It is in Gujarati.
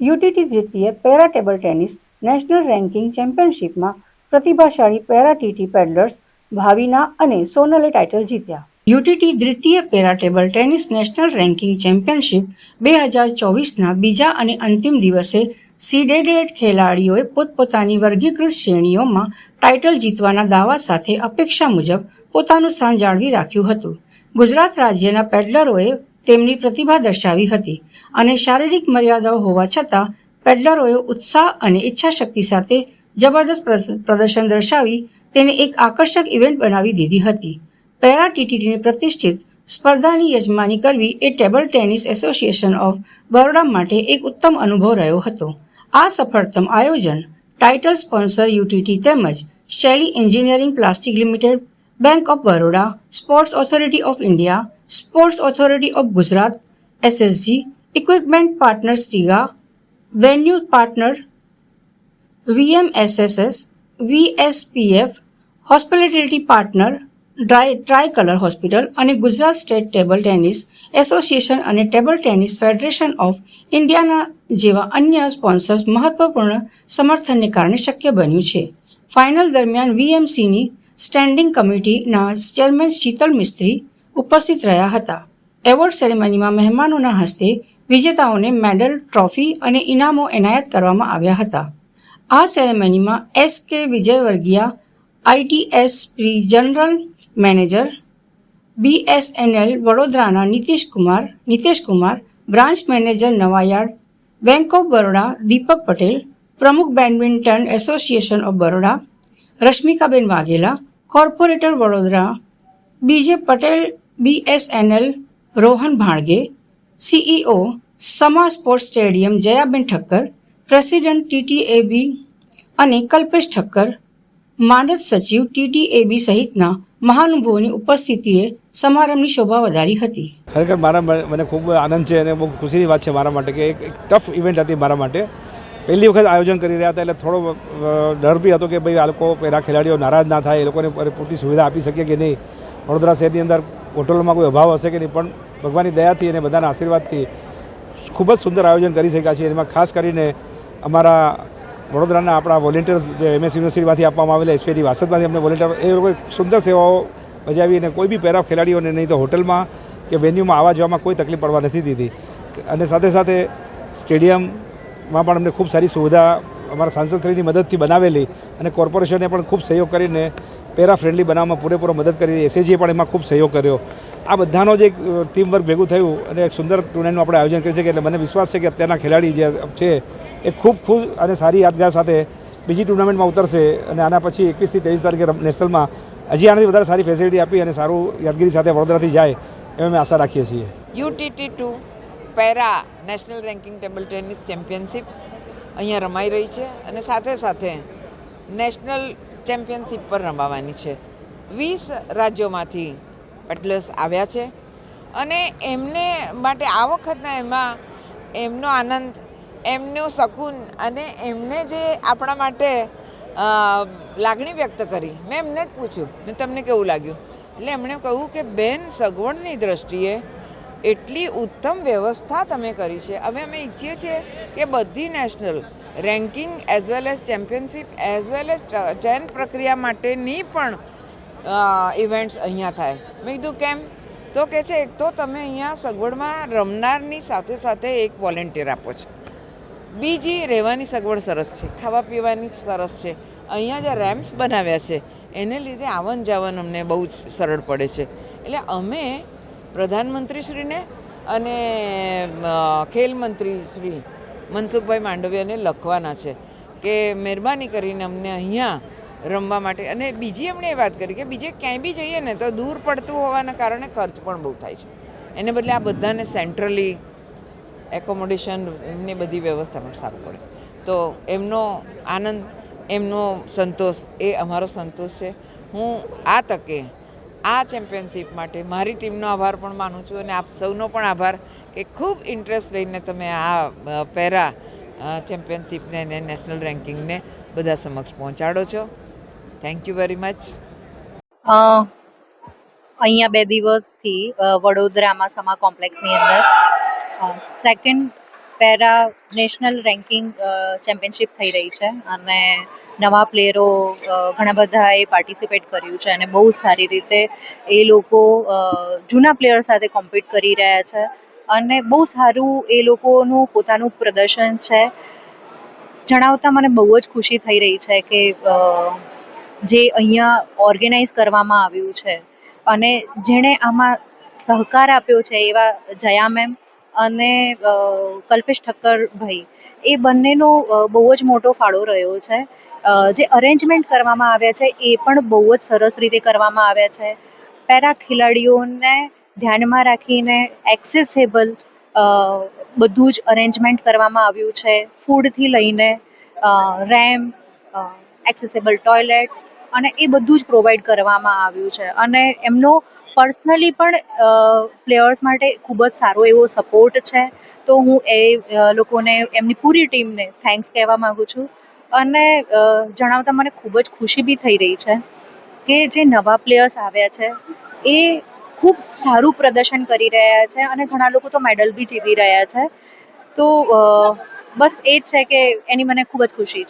યુટીટી દ્વિતીય para table tennis national ranking ચેમ્પિયનશિપમાં પ્રતિભાશાળી પેરા ટીટી પેડલર્સ ભાવિના અને સોનલે ટાઇટલ જીત્યા. યુટીટી દ્વિતીય para table tennis national ranking championship બે હજાર ચોવીસના બીજા અને અંતિમ દિવસે સીડેડેડ ખેલાડીઓએ પોતપોતાની વર્ગીકૃત શ્રેણીઓમાં ટાઇટલ જીતવાના દાવા સાથે અપેક્ષા મુજબ પોતાનું સ્થાન જાળવી રાખ્યું હતું. ગુજરાત રાજ્યના પેડલરોએ તેમની પ્રતિભા દર્શાવી હતી અને શારીરિક મર્યાદાઓ હોવા છતાં પેડલરોએ ઉત્સાહ અને ઈચ્છાશક્તિ સાથે જબરદસ્ત પ્રદર્શન દર્શાવી તેને એક આકર્ષક ઇવેન્ટ બનાવી દીધી હતી. પેરા ટીટીડીને પ્રતિષ્ઠિત સ્પર્ધાની યજમાની કરવી એ table tennis association of Baroda માટે એક ઉત્તમ અનુભવ રહ્યો હતો. આ સફળતમ આયોજન ટાઇટલ સ્પોન્સર યુટીટી તેમજ Shaily engineering plastic limited bank of Baroda sports authority of India sports authority of Gujarat SSG equipment partner Stiga venue partner VMSSS VSPF hospitality partner dry try colour hospital અને Gujarat state table tennis association અને ટેબલ ટેનિસ ફેડરેશન ઓફ ઇન્ડિયાના જેવા અન્ય સ્પોન્સર્સ મહત્વપૂર્ણ સમર્થનને કારણે શક્ય બન્યું છે. ફાઇનલ દરમિયાન વીએમસીની સ્ટેન્ડિંગ કમિટીના ચેરમેન શીતલ મિસ્ત્રી ઉપસ્થિત રહ્યા હતા. એવોર્ડ સેરેમનીમાં મહેમાનોના હસ્તે વિજેતાઓને મેડલ, ટ્રોફી અને ઇનામો એનાયત કરવામાં આવ્યા હતા. આ સેરેમનીમાં S K Vijayvargiya ITS pre general manager BSNL વડોદરાના Nitish Kumar, Nitesh Kumar, branch manager Navayard bank of Baroda Deepak Patel, પ્રમુખ badminton association of Baroda, Rashmikaben Vaghela corporator Vadodara, BJ Patel, BSNL, Rohan Bhange, CEO Sama sports stadium, Jayaben Thakkar, president TTAB અને કલ્પેશ ઠક્કર, માનદ સચિવ ટીટીએબી સહિતના મહાનુભાવોની ઉપસ્થિતિએ સમારંભની શોભા વધારી હતી. ખરેખર મારા મને ખૂબ આનંદ છે અને બહુ ખુશીની વાત છે મારા માટે કે એક ટફ ઇવેન્ટ હતી મારા માટે. પહેલી વખત આયોજન કરી રહ્યા હતા એટલે થોડો ડર બી હતો કે ભાઈ આ લોકો પહેલાં ખેલાડીઓ નારાજ ના થાય, એ લોકોને પર- પૂરતી સુવિધા આપી શકીએ કે નહીં. વડોદરા શહેરની અંદર હોટલોમાં કોઈ અભાવ હશે કે નહીં, પણ ભગવાનની દયાથી અને બધાના આશીર્વાદથી ખૂબ જ સુંદર આયોજન કરી શક્યા છીએ. એમાં ખાસ કરીને અમારા વડોદરાના આપણા વોલેન્ટિયર્સ જે એમએસ યુનિવર્સિટીમાંથી આપવામાં આવેલા એસપીડી વાસદમાંથી અમને વોલેન્ટિયર, એ લોકોએ સુંદર સેવાઓ બજાવી અને કોઈ બી પેરા ખેલાડીઓને નહીં તો હોટલમાં કે વેન્યુમાં આવવા જવામાં કોઈ તકલીફ પડવા નથી દીધી. અને સાથે સાથે સ્ટેડિયમમાં પણ અમને ખૂબ સારી સુવિધા અમારા સાંસદશ્રીની મદદથી બનાવેલી અને કોર્પોરેશને પણ ખૂબ સહયોગ કરીને પેરા ફ્રેન્ડલી બનાવવામાં પૂરેપૂરો મદદ કરી એસએજીએ પણ એમાં ખૂબ સહયોગ કર્યો. આ બધાનો જે ટીમ વર્ક ભેગું થયું અને એક સુંદર ટુર્નામેન્ટનું આપણે આયોજન કરી શકીએ એટલે મને વિશ્વાસ છે કે અત્યારના ખેલાડી જે છે એ ખૂબ ખૂબ અને સારી યાદગાર સાથે બીજી ટુર્નામેન્ટમાં ઉતરશે અને આના પછી એકવીસથી ત્રેવીસ તારીખે નેશનલમાં હજી આનાથી વધારે સારી ફેસિલિટી આપી અને સારું યાદગીરી સાથે વડોદરાથી જાય એવી અમે આશા રાખીએ છીએ. UTT two para national ranking table tennis championship અહીંયા રમાઈ રહી છે અને સાથે સાથે નેશનલ ચેમ્પિયનશિપ પર રમાવાની છે. વીસ રાજ્યોમાંથી પેટલર્સ આવ્યા છે અને એમને માટે આ વખતના એમાં એમનો આનંદ, એમનો શકૂન અને એમને જે આપણા માટે લાગણી વ્યક્ત કરી. મેં એમને જ પૂછ્યું. મેં તમને કેવું લાગ્યું? એટલે એમણે કહ્યું કે બેન સગવડની દ્રષ્ટિએ એટલી ઉત્તમ વ્યવસ્થા તમે કરી છે. હવે અમે ઈચ્છીએ છીએ કે બધી national ranking as well as championship as well as ચયન પ્રક્રિયા માટેની પણ ઇવેન્ટ્સ અહીંયા થાય. મેં કીધું, કેમ? તો કે છે, એક તો તમે અહીંયા સગવડમાં રમનારની સાથે સાથે એક વોલેન્ટિયર આપો છો. બીજી રહેવાની સગવડ સરસ છે, ખાવા પીવાની સરસ છે. અહીંયા જે રેમ્પ્સ બનાવ્યા છે, એને લીધે આવન જાવન અમને બહુ જ સરળ પડે છે. એટલે અમે પ્રધાનમંત્રીશ્રીને અને ખેલ મંત્રી શ્રી મનસુખભાઈ માંડવિયાને લખવાના છે કે મહેરબાની કરીને અમને અહીંયા રમવા માટે, અને બીજી એમણે વાત કરી કે બીજે ક્યાંય બી જઈએ ને તો દૂર પડતું હોવાના કારણે ખર્ચ પણ બહુ થાય છે. એને બદલે આ બધાને સેન્ટ્રલી એકોમોડેશન એમની બધી વ્યવસ્થા પણ સારું પડે. તો એમનો આનંદ, એમનો સંતોષ, એ અમારો સંતોષ છે. હું આ તકે આ ચેમ્પિયનશિપ માટે મારી ટીમનો આભાર પણ માનું છું અને આપ સૌનો પણ આભાર કે ખૂબ ઇન્ટરેસ્ટ લઈને તમે આ પેરા ચેમ્પિયનશિપને અને નેશનલ રેન્કિંગને બધા સમક્ષ પહોંચાડો છો. થેન્ક યુ વેરી મચ અહીંયા બે દિવસથી વડોદરામાં સમા કોમ્પ્લેક્સની અંદર second para national ranking championship થઈ રહી છે અને નવા પ્લેયરો ઘણા બધાએ પાર્ટિસિપેટ કર્યું છે અને બહુ સારી રીતે એ લોકો જૂના પ્લેયર સાથે કોમ્પિટ કરી રહ્યા છે અને બહુ સારું એ લોકોનું પોતાનું પ્રદર્શન છે. જણાવતા મને બહુ જ ખુશી થઈ રહી છે કે જે અહીંયા ઓર્ગેનાઇઝ કરવામાં આવ્યું છે અને જેણે આમાં સહકાર આપ્યો છે એવા જયા મેમ અને કલ્પેશ કલ્પેશ ઠક્કરભાઈ એ બંનેનો બહુ જ મોટો ફાળો રહ્યો છે. જે અરેન્જમેન્ટ કરવામાં આવ્યા છે, એ પણ બહુ જ સરસ રીતે કરવામાં આવ્યા છે. પેરા ખેલાડીઓને ધ્યાનમાં રાખીને એક્સેસેબલ બધું જ અરેન્જમેન્ટ કરવામાં આવ્યું છે. ફૂડથી લઈને રેમ એક્સેસેબલ ટોયલેટ્સ અને એ બધું જ પ્રોવાઈડ કરવામાં આવ્યું છે. અને એમનો પર્સનલી પણ પ્લેયર્સ માટે ખૂબ જ સારો એવો સપોર્ટ છે. તો હું એ લોકોને, એમની પૂરી ટીમને થેન્ક્સ કહેવા માગું છું. અને જણાવતા મને ખૂબ જ ખુશી બી થઈ રહી છે કે જે નવા પ્લેયર્સ આવ્યા છે, એ ખૂબ સારું પ્રદર્શન કરી રહ્યા છે અને ઘણા લોકો તો મેડલ બી જીતી રહ્યા છે. તો બસ એ જ છે કે એની મને ખૂબ જ ખુશી છે.